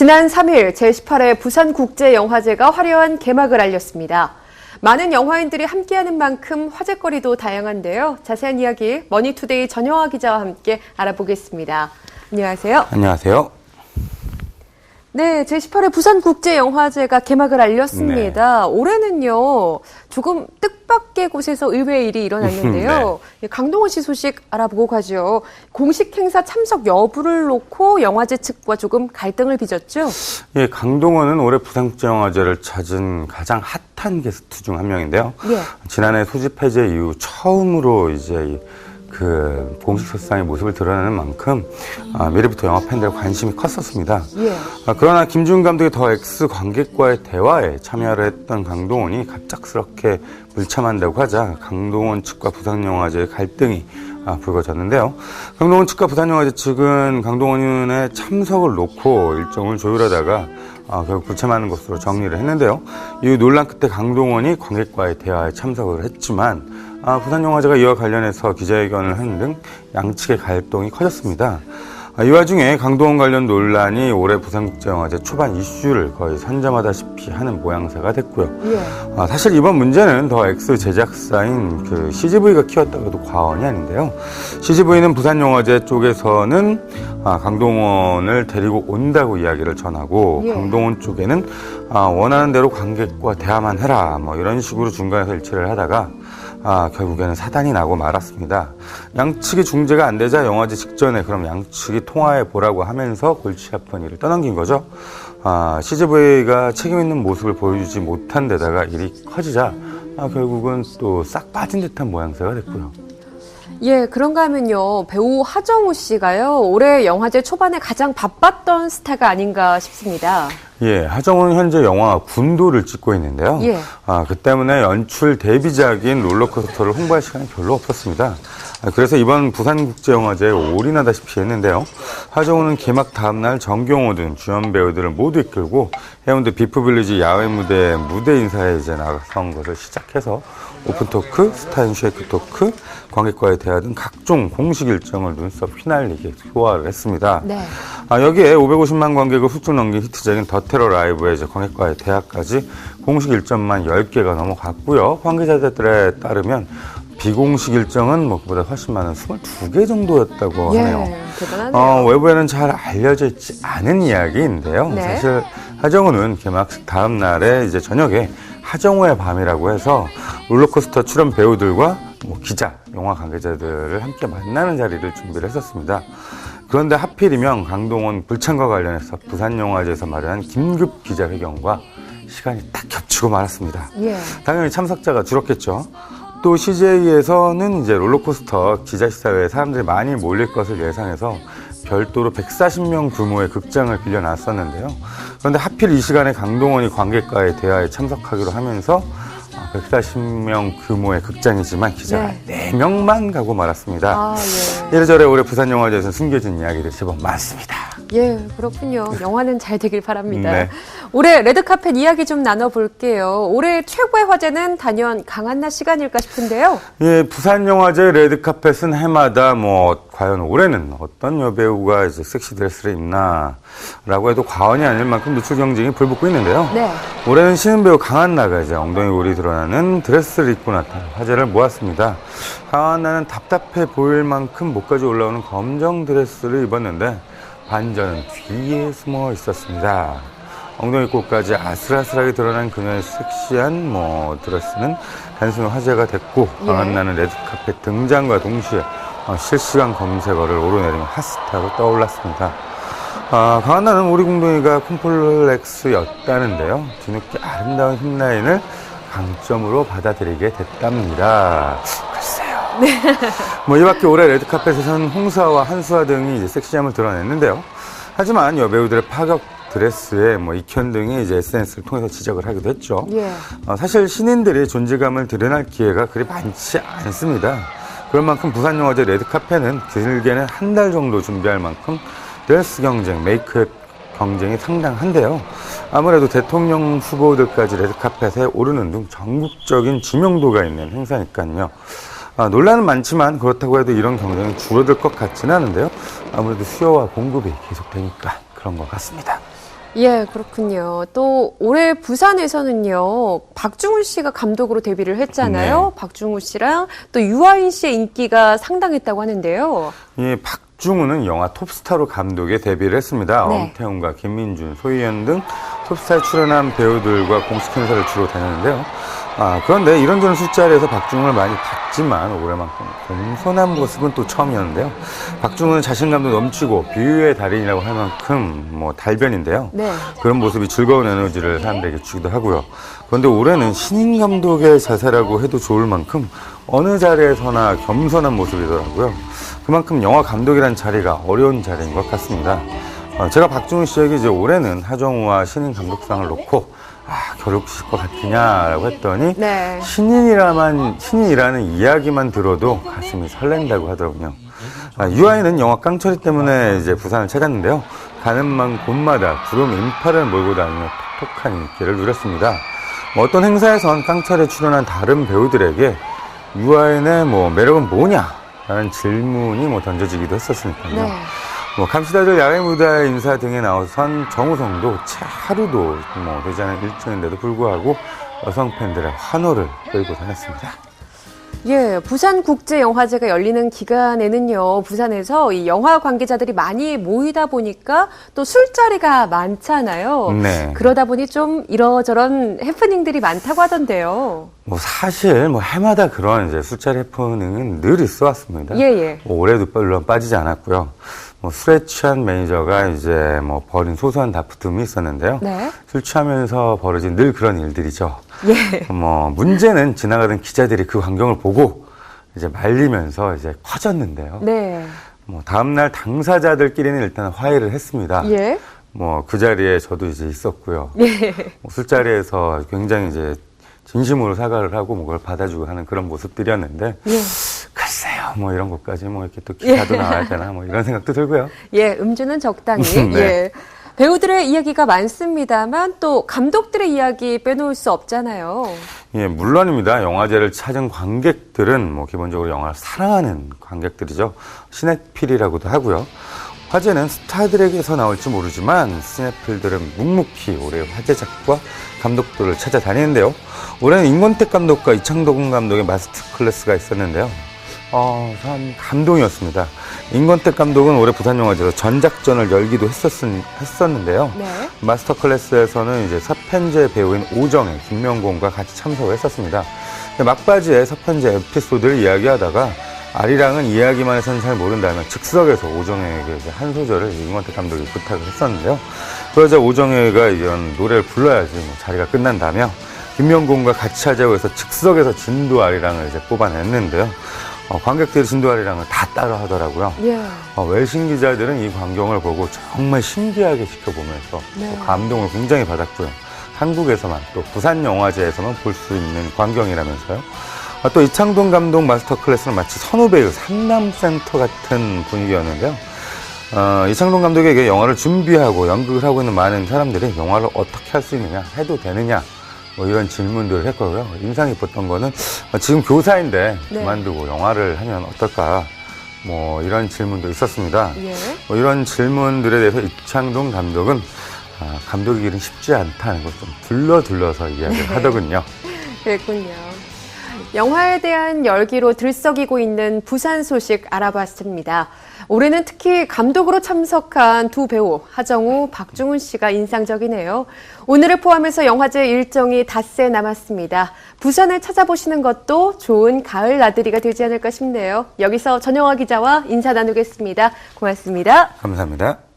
지난 3일 제18회 부산국제영화제가 화려한 개막을 알렸습니다. 많은 영화인들이 함께하는 만큼 화제거리도 다양한데요. 자세한 이야기 머니투데이 전영화 기자와 함께 알아보겠습니다. 안녕하세요. 안녕하세요. 네, 제18회 부산국제영화제가 개막을 알렸습니다. 올해는요, 조금 뜻밖의 곳에서 의외의 일이 일어났는데요. 예, 강동원 씨 소식 알아보고 가죠. 공식 행사 참석 여부를 놓고 영화제 측과 조금 갈등을 빚었죠. 예, 강동원은 올해 부산국제영화제를 찾은 가장 핫한 게스트 중 한 명인데요. 예. 지난해 소집 해제 이후 처음으로 이제 이 그 공식 석상의 모습을 드러내는 만큼 아, 미래부터 영화 팬들의 관심이 컸었습니다. 예. 아, 그러나 김준 감독의 더 X 관객과의 대화에 참여를 했던 강동원이 갑작스럽게 불참한다고 하자 강동원 측과 부산영화제의 갈등이 아, 불거졌는데요. 강동원 측과 부산영화제 측은 강동원의 참석을 놓고 일정을 조율하다가 아, 결국 불참하는 것으로 정리를 했는데요. 이후 논란 끝에 강동원이 관객과의 대화에 참석을 했지만 아, 부산영화제가 이와 관련해서 기자회견을 하는 등 양측의 갈등이 커졌습니다. 아, 이 와중에 강동원 관련 논란이 올해 부산국제영화제 초반 이슈를 거의 선점하다시피 하는 모양새가 됐고요. 예. 아, 사실 이번 문제는 더 X 제작사인 그 CGV가 키웠다고 해도 과언이 아닌데요. CGV는 부산영화제 쪽에서는 아, 강동원을 데리고 온다고 이야기를 전하고 예. 강동원 쪽에는 아, 원하는 대로 관객과 대화만 해라 뭐 이런 식으로 중간에서 일치를 하다가 아, 결국에는 사단이 나고 말았습니다. 양측이 중재가 안 되자 영화제 직전에 그럼 양측이 통화해 보라고 하면서 골치 아픈 일을 떠넘긴 거죠. 아, CGV가 책임 있는 모습을 보여주지 못한 데다가 일이 커지자 아, 결국은 또 싹 빠진 듯한 모양새가 됐고요. 예, 그런가 하면요. 배우 하정우 씨가요. 올해 영화제 초반에 가장 바빴던 스타가 아닌가 싶습니다. 예, 하정우는 현재 영화 군도를 찍고 있는데요. 예. 아, 그 때문에 연출 데뷔작인 롤러코스터를 홍보할 시간이 별로 없었습니다. 아, 그래서 이번 부산국제영화제에 올인하다시피 했는데요. 하정우는 개막 다음날 정경호 등 주연 배우들을 모두 이끌고 해운대 비프빌리지 야외 무대 무대 인사에 이제 나선 것을 시작해서 오픈 토크, 스타인 쉐이크 토크, 관객과의 대화 등 각종 공식 일정을 눈썹 휘날리게 소화를 했습니다. 네. 아, 여기에 550만 관객을 훌쩍 넘긴 히트작인 더 테러 라이브의 이제 관객과의 대화까지 공식 일정만 10개가 넘어갔고요. 관계자들에 따르면 비공식 일정은 뭐 그보다 훨씬 많은 22개 정도였다고 하네요. 예, 대단하네요. 어, 외부에는 잘 알려져 있지 않은 이야기인데요. 네. 사실 하정우는 개막식 다음 날에 이제 저녁에 하정우의 밤이라고 해서 롤러코스터 출연 배우들과 뭐 기자, 영화 관계자들을 함께 만나는 자리를 준비를 했었습니다. 그런데 하필이면 강동원 불참과 관련해서 부산영화제에서 마련한 긴급 기자회견과 시간이 딱 겹치고 말았습니다. 예. 당연히 참석자가 줄었겠죠. 또 CJ에서는 이제 롤러코스터 기자시사회에 사람들이 많이 몰릴 것을 예상해서 별도로 140명 규모의 극장을 빌려놨었는데요. 그런데 하필 이 시간에 강동원이 관객과의 대화에 참석하기로 하면서 140명 규모의 극장이지만 기자가 네. 4명만 가고 말았습니다. 아, 예. 이래저래 올해 부산 영화제에서 숨겨진 이야기들이 제법 많습니다. 예, 그렇군요. 영화는 잘 되길 바랍니다. 네. 올해 레드카펫 이야기 좀 나눠볼게요. 올해 최고의 화제는 단연 강한나 시간일까 싶은데요. 예, 부산 영화제 레드카펫은 해마다 뭐 과연 올해는 어떤 여배우가 이제 섹시 드레스를 입나라고 해도 과언이 아닐 만큼 노출 경쟁이 불붙고 있는데요. 네. 올해는 신인 배우 강한나가 이제 엉덩이 골이 드러나는 드레스를 입고 나타나 화제를 모았습니다. 강한나는 답답해 보일 만큼 목까지 올라오는 검정 드레스를 입었는데 반전은 뒤에 숨어 있었습니다. 엉덩이 꽃까지 아슬아슬하게 드러난 그녀의 섹시한 뭐 드레스는 단순히 화제가 됐고 예. 강한나는 레드카펫 등장과 동시에 어, 실시간 검색어를 오르내리며 핫스타로 떠올랐습니다. 아, 강한나는 우리 공동이가 콤플렉스였다는데요. 뒤늦게 아름다운 힙라인을 강점으로 받아들이게 됐답니다. 글쎄요. 뭐 이밖에 올해 레드카펫에서는 홍수아와 한수아 등이 이제 섹시함을 드러냈는데요. 하지만 여배우들의 파격 드레스에 뭐 익현 등이 이제 SNS를 통해서 지적을 하기도 했죠. 예. 어, 사실 신인들이 존재감을 드러날 기회가 그리 많지 않습니다. 그럴 만큼 부산영화제 레드카펫은 길게는 한 달 정도 준비할 만큼 드레스 경쟁, 메이크업 경쟁이 상당한데요. 아무래도 대통령 후보들까지 레드카펫에 오르는 등 전국적인 지명도가 있는 행사니까요. 아, 논란은 많지만 그렇다고 해도 이런 경쟁이 줄어들 것 같지는 않은데요. 아무래도 수요와 공급이 계속되니까 그런 것 같습니다. 예, 그렇군요. 또 올해 부산에서는요, 박중훈 씨가 감독으로 데뷔를 했잖아요. 박중훈 씨랑 또 유아인 씨의 인기가 상당했다고 하는데요. 이 박중훈은 영화 톱스타로 감독에 데뷔를 했습니다. 네. 엄태웅과 김민준, 소희연 등 톱스타에 출연한 배우들과 공식 행사를 주로 다녔는데요. 아, 그런데 이런저런 술자리에서 박중훈을 많이 봤지만 올해만큼 공손한 모습은 또 처음이었는데요. 박중훈은 자신감도 넘치고 비유의 달인이라고 할 만큼 뭐 달변인데요. 네. 그런 모습이 즐거운 에너지를 사람들에게 주기도 하고요. 그런데 올해는 신인 감독의 자세라고 해도 좋을 만큼 어느 자리에서나 겸손한 모습이더라고요. 그만큼 영화 감독이란 자리가 어려운 자리인 것 같습니다. 어, 제가 박중훈 씨에게 이제 올해는 하정우와 신인 감독상을 놓고 아, 겨루실 것 같으냐라고 했더니 네. 신인이라만 신인이라는 이야기만 들어도 가슴이 설렌다고 하더군요. 아, 유아인은 영화 깡처리 때문에 이제 부산을 찾았는데요. 가는 만 곳마다 구름 인파를 몰고 다니며 톡톡한 인기를 누렸습니다. 뭐 어떤 행사에선 깡철에 출연한 다른 배우들에게 유아인의 뭐 매력은 뭐냐라는 질문이 뭐 던져지기도 했었으니까요. 네. 뭐 감시다들 야외 무대 인사 등에 나선 정우성도 채 하루도 뭐 되지 않은 일정인데도 불구하고 여성 팬들의 환호를 끌고 다녔습니다. 예, 부산 국제 영화제가 열리는 기간에는요, 부산에서 이 영화 관계자들이 많이 모이다 보니까 또 술자리가 많잖아요. 네. 그러다 보니 좀 이러저런 해프닝들이 많다고 하던데요. 뭐 사실 뭐 해마다 그런 이제 술자리 해프닝은 늘 있어 왔습니다. 예, 예. 뭐 올해도 물론 빠지지 않았고요. 뭐 술에 취한 매니저가 이제 뭐 벌인 소소한 다툼이 있었는데요. 네. 술 취하면서 벌어진 늘 그런 일들이죠. 예. 뭐 문제는 지나가던 기자들이 그 광경을 보고 이제 말리면서 이제 커졌는데요. 네. 뭐 다음날 당사자들끼리는 일단 화해를 했습니다. 예. 뭐 그 자리에 저도 이제 있었고요. 예. 뭐 술자리에서 굉장히 이제 진심으로 사과를 하고 뭐 그걸 받아주고 하는 그런 모습들이었는데 예. 뭐 이런 것까지 뭐 이렇게 또 기사도 나와야 되나 뭐 이런 생각도 들고요. 예, 음주는 적당히. 네. 예. 배우들의 이야기가 많습니다만 또 감독들의 이야기 빼놓을 수 없잖아요. 예, 물론입니다. 영화제를 찾은 관객들은 뭐 기본적으로 영화를 사랑하는 관객들이죠. 시네필이라고도 하고요. 화제는 스타들에게서 나올지 모르지만 시네필들은 묵묵히 올해 화제작과 감독들을 찾아다니는데요. 올해는 임권택 감독과 이창동 감독의 마스터 클래스가 있었는데요. 어, 참 감동이었습니다. 임권택 감독은 올해 부산영화제로 전작전을 열기도 했었, 했었는데요. 네. 마스터 클래스에서는 이제 서편제 배우인 오정혜, 김명곤과 같이 참석을 했었습니다. 근데 막바지에 서편제 에피소드를 이야기하다가 아리랑은 이야기만 해서는 잘 모른다면 즉석에서 오정혜에게 한 소절을 임원택 감독이 부탁을 했었는데요. 그러자 오정혜가 이런 노래를 불러야지 뭐 자리가 끝난다며 김명곤과 같이 하자고 해서 즉석에서 진도 아리랑을 이제 뽑아냈는데요. 어, 관객들이 진도 아리랑을 다 따라 하더라고요. 예. 어, 외신 기자들은 이 광경을 보고 정말 신기하게 지켜보면서 네. 또 감동을 굉장히 받았고요. 한국에서만 또 부산 영화제에서만 볼 수 있는 광경이라면서요. 아, 또 이창동 감독 마스터 클래스는 마치 선후배의 상남센터 같은 분위기였는데요. 어, 이창동 감독에게 영화를 준비하고 연극을 하고 있는 많은 사람들이 영화를 어떻게 할 수 있느냐, 해도 되느냐, 뭐 이런 질문들을 했고요. 인상 깊었던 거는 어, 지금 교사인데 네. 그만두고 영화를 하면 어떨까, 뭐 이런 질문도 있었습니다. 예. 뭐 이런 질문들에 대해서 이창동 감독은 아, 감독이 일은 쉽지 않다는 걸 좀 둘러 둘러서 이야기를 네. 하더군요. 그랬군요. 영화에 대한 열기로 들썩이고 있는 부산 소식 알아봤습니다. 올해는 특히 감독으로 참석한 두 배우 하정우, 박중훈 씨가 인상적이네요. 오늘을 포함해서 영화제 일정이 닷새 남았습니다. 부산을 찾아보시는 것도 좋은 가을 나들이가 되지 않을까 싶네요. 여기서 전영화 기자와 인사 나누겠습니다. 고맙습니다. 감사합니다.